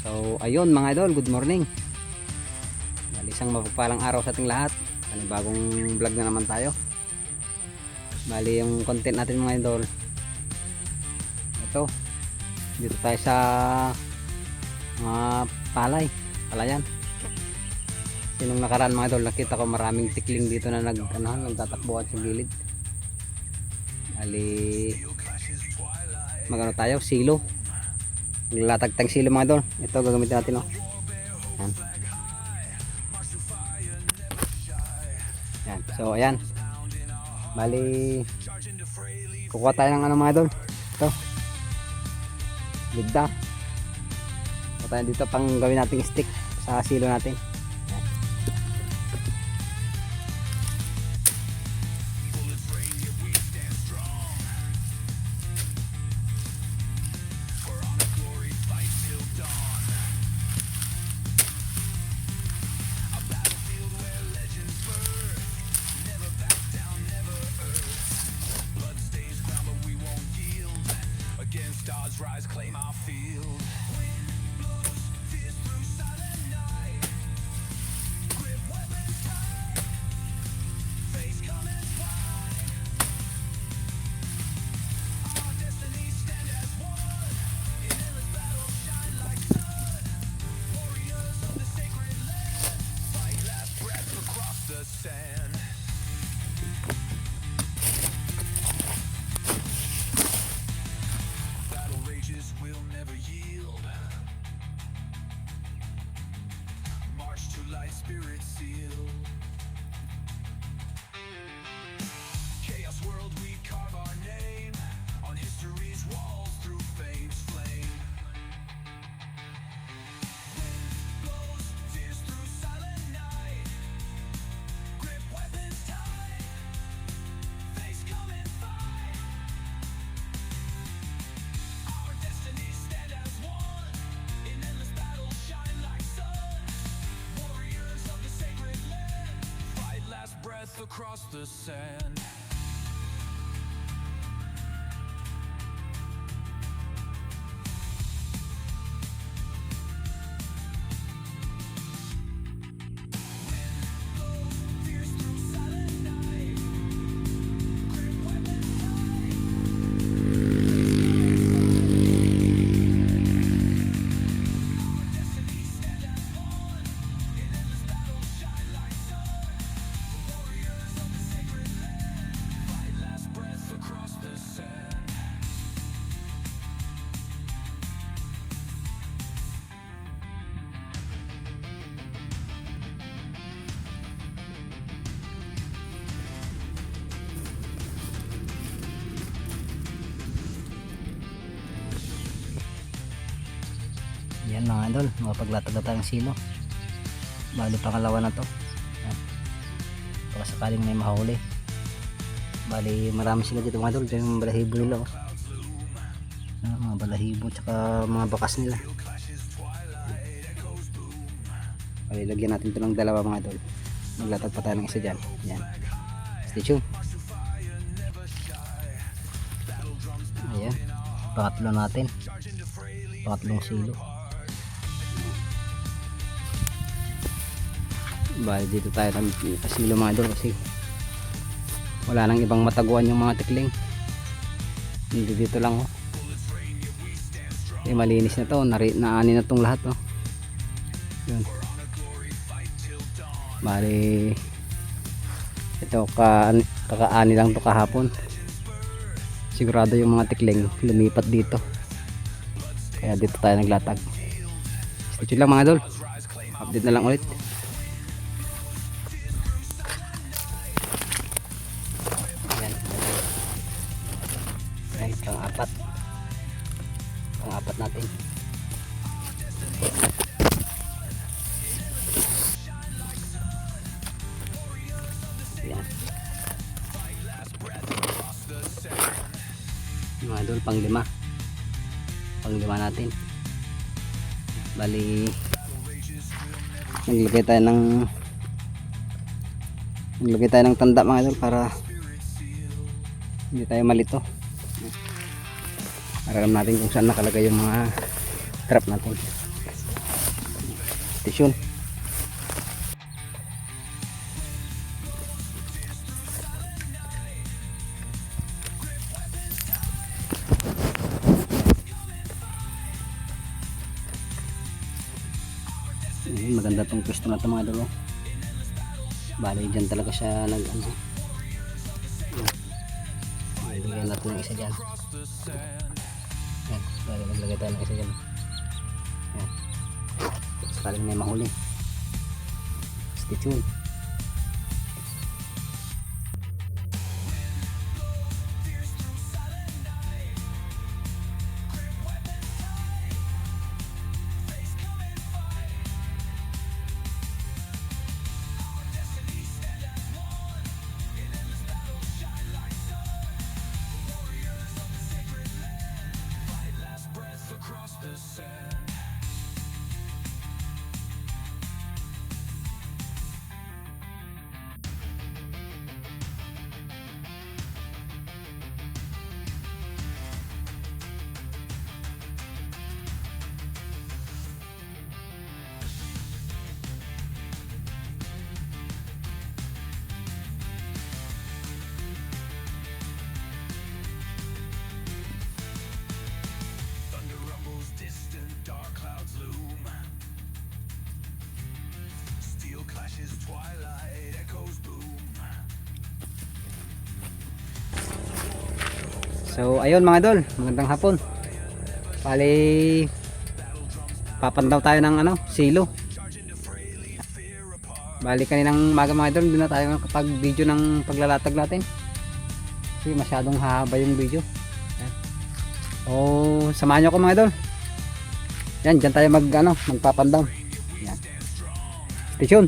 So, ayun mga idol, good morning. Bali, isang mapagpalang araw sa ating lahat. Panibagong vlog na naman tayo. Bali, yung content natin mga idol. Ito. Dito tayo sa mga palay. Palayan. Sinong nakaraan mga idol, nakita ko maraming tikling dito na nag, ano, nagtatakbuhan sa gilid. Bali, magano tayo, silo. Maglalatag tayong silo mga idol. Ito gagamitin natin oh. Yan. Yan. So ayan. Bali kukuha tayo ng ano mga idol. Ito. Ligda. Kukuha tayo dito pang gawin nating stick sa silo natin. Across the sand. Mga idol, makapaglatag na tayong silo. Bali pangalawa na to. Yan. Sakaling may mahuli. Bali marami sila dito mga idol. Ito yung balahibo nila oh. Mga balahibo tsaka mga bakas nila. Bali lagyan natin ito ng dalawa mga idol. Maglatag pa tayo ng isa dyan. Yan. Stay tuned. Ayan. Pangatlo natin. Pangatlong silo. Bali dito tayo mga idol kasi wala nang ibang mataguan yung mga tikling. Hindi dito lang oh. Eh, malinis na to, naani na tong lahat oh. Yun. Bali ito ka kakaani lang to kahapon. Sigurado yung mga tikling lumipat dito. Kaya dito tayo naglatag. Stay lang mga idol. Update na lang ulit. Bali, naglagay tayo ng naglagay tayo ng tanda mga idol para hindi tayo malito para alam natin kung saan nakalagay yung mga trap natin Station. Ayun, maganda tong pwesto na ito mga idol. oh. Bali, dyan talaga siya nag ano. Ayan. Bigyan natin ng isa dyan. Yan, bali maglagay tayo ng isa dyan. Yan. Sakaling may mahuli. Stay tuned. So ayun mga idol, magandang hapon. Bali papandaw tayo ng ano, silo. Bali kaninang maga mga idol, hindi na tayo kapag video ng paglalatag natin. Kasi masyadong haba yung video. So samahan nyo ako mga idol. Yan, dyan tayo mag ano, magpapandaw. Yan. Station.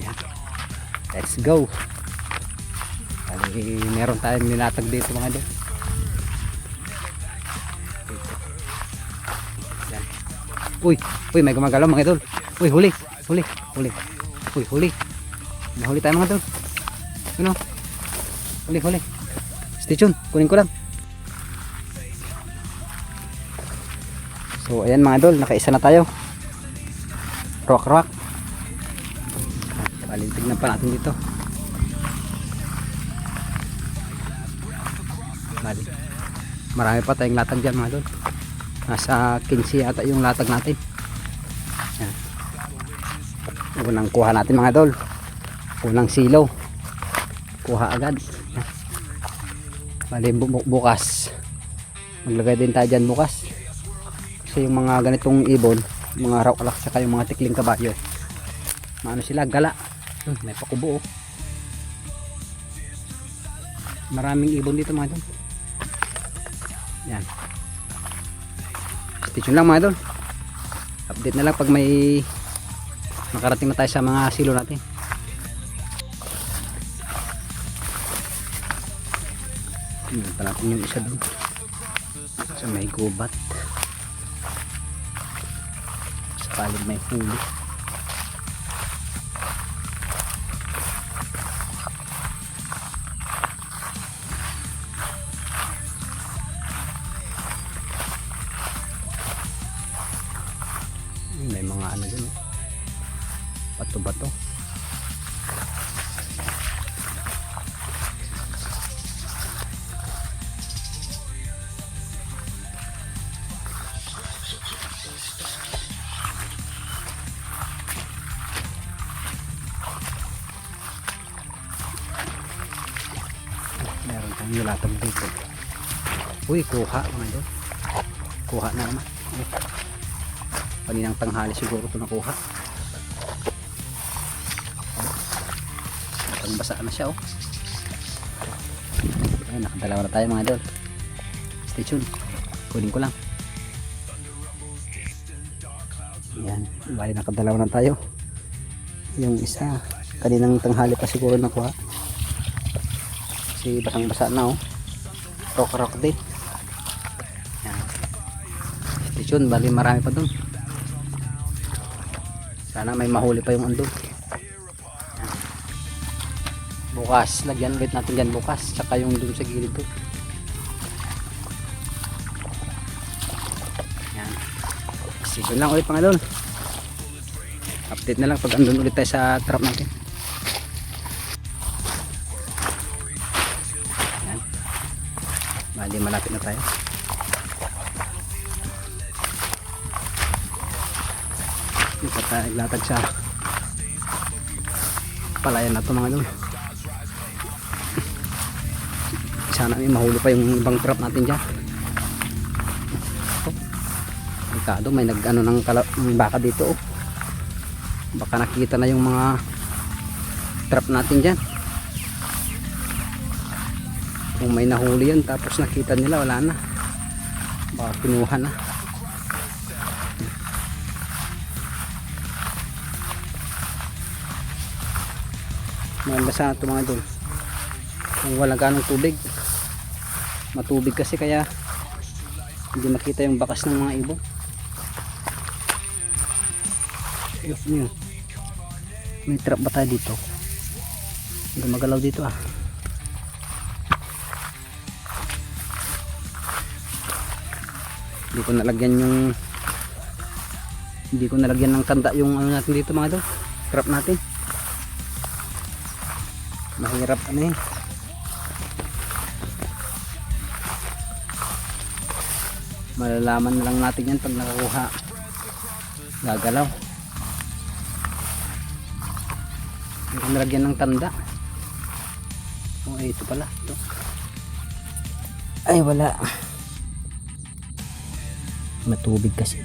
Yan. Let's go. Bali, meron tayong nilatag dito mga idol. Yan. Uy, uy, may gumagalaw mga idol. Uy, huli, huli, huli. Uy, huli. May huli tayo mga idol. Ano? Huli, huli. Stay tuned, kunin ko lang. So, ayan mga idol, nakaisa na tayo. Rock, rock. Bali, tignan pa natin dito. Bali. Marami pa tayong latag dyan mga idol. Nasa 15 yata yung latag natin. Yan. Unang kuha natin mga idol. Unang silaw. Kuha agad. Yan. Bali bu- bu- bukas. Maglagay din tayo dyan bukas. Kasi yung mga ganitong ibon, mga raw alak saka yung mga tikling kabayo. Maano sila, gala. Hmm, may pakubo. Maraming ibon dito mga idol. Yan. Tuned lang mga idol. Update na lang pag may nakarating na tayo sa mga silo natin. Tingnan natin yung isa doon. Sa may gubat. Sakaling may huli. Tayong nilatag dito. Uy kuha mga idol. Kuha na naman. Uy. Kaninang tanghali siguro ito nakuha. Ang basa na siya oh. Ay nakadalawa na tayo mga idol. Stay tuned. Kunin ko lang. Yan bali nakadalawa na tayo. Yung isa kaninang tanghali pa siguro nakuha kasi basang basa na oh rock rock day yan tuned bali marami pa dun sana may mahuli pa yung andun. Bukas, lagyan ulit natin dyan bukas. Tsaka yung dun sa gilid to. Yan. Sige lang ulit mga. Update na lang pag andun ulit tayo sa trap natin. Bali malapit na tayo. Dito tayo naglatag sa palayan na to mga idol. Sana may mahuli pa yung ibang trap natin dyan. Delikado, may nag ano ng baka dito oh. Baka nakita na yung mga trap natin dyan. Kung may nahuli yan tapos nakita nila wala na. Baka kinuha na. Maganda sana ito mga idol. Kung walang ganong tubig. Matubig kasi kaya hindi makita yung bakas ng mga ibon. Niyo. May trap ba tayo dito? Hindi magalaw dito ah. Hindi ko nalagyan yung hindi ko nalagyan ng tanda yung ano natin dito mga idol. Trap natin. Mahirap ano eh. malalaman na lang natin yan pag nakakuha gagalaw hindi ko nalagyan ng tanda oh ito pala ito. ay wala matubig kasi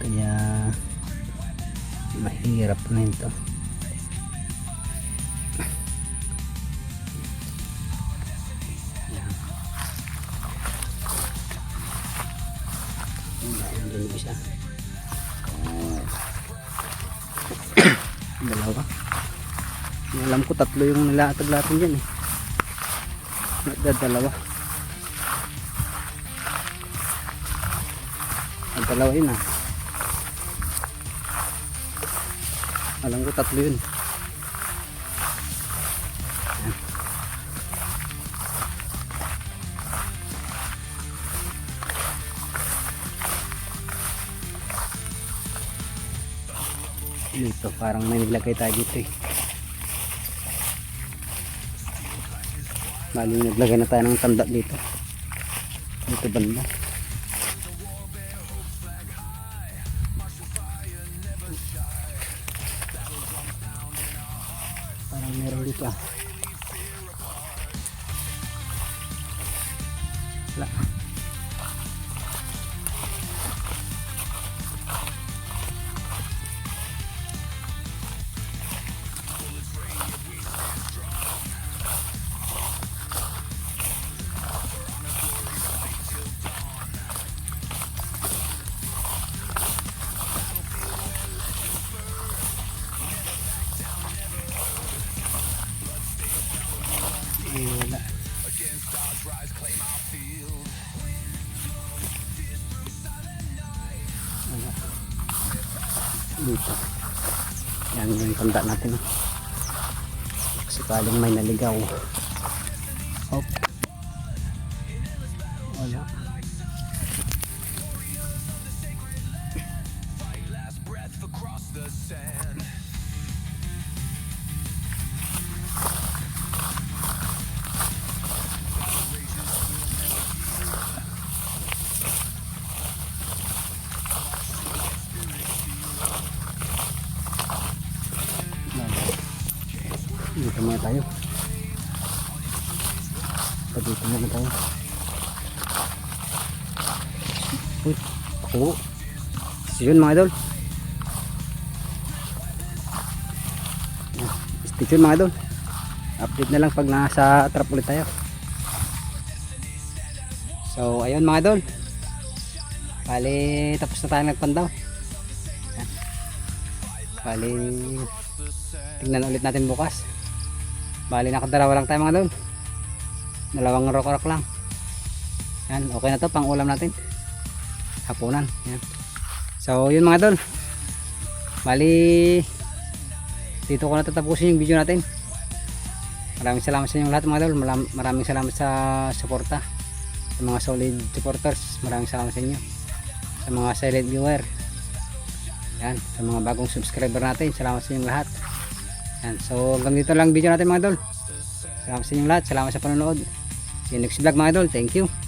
kaya mahirap na ito isa. Dalawa. Alam ko tatlo yung nilatag natin dyan eh. Nagdadalawa. Dalawa yun ah. Alam ko tatlo yun. Dito parang may nilagay tayo dito eh. Bali naglagay na tayo ng tanda dito. Dito banda. Parang meron dito ah. Wala. Dito. Yan yung tanda natin. Sakaling may naligaw. Hop. Wala. breath across the. Tayo. Pa dito muna tayo. Uy, ako. So yun mga idol. Stay tuned mga idol. Update na lang pag nasa trap ulit tayo. So ayun mga idol. Bali tapos na tayo nagpandaw. Yan. Bali tingnan ulit natin bukas. Bali nakadalawa lang tayo mga idol. Dalawang rock-rock lang. Yan, okay na to pang ulam natin. Hapunan. Yan. So yun mga idol. Bali dito ko na tatapusin yung video natin. Maraming salamat sa inyong lahat mga. Maram- Maraming salamat sa suporta. Sa mga solid supporters. Maraming salamat sa inyo. sa mga silent viewer. Yan, sa mga bagong subscriber natin. Salamat sa inyong lahat. Yan, so hanggang dito lang video natin mga idol. Salamat sa inyong lahat. Salamat sa panonood. See you next vlog mga idol. Thank you.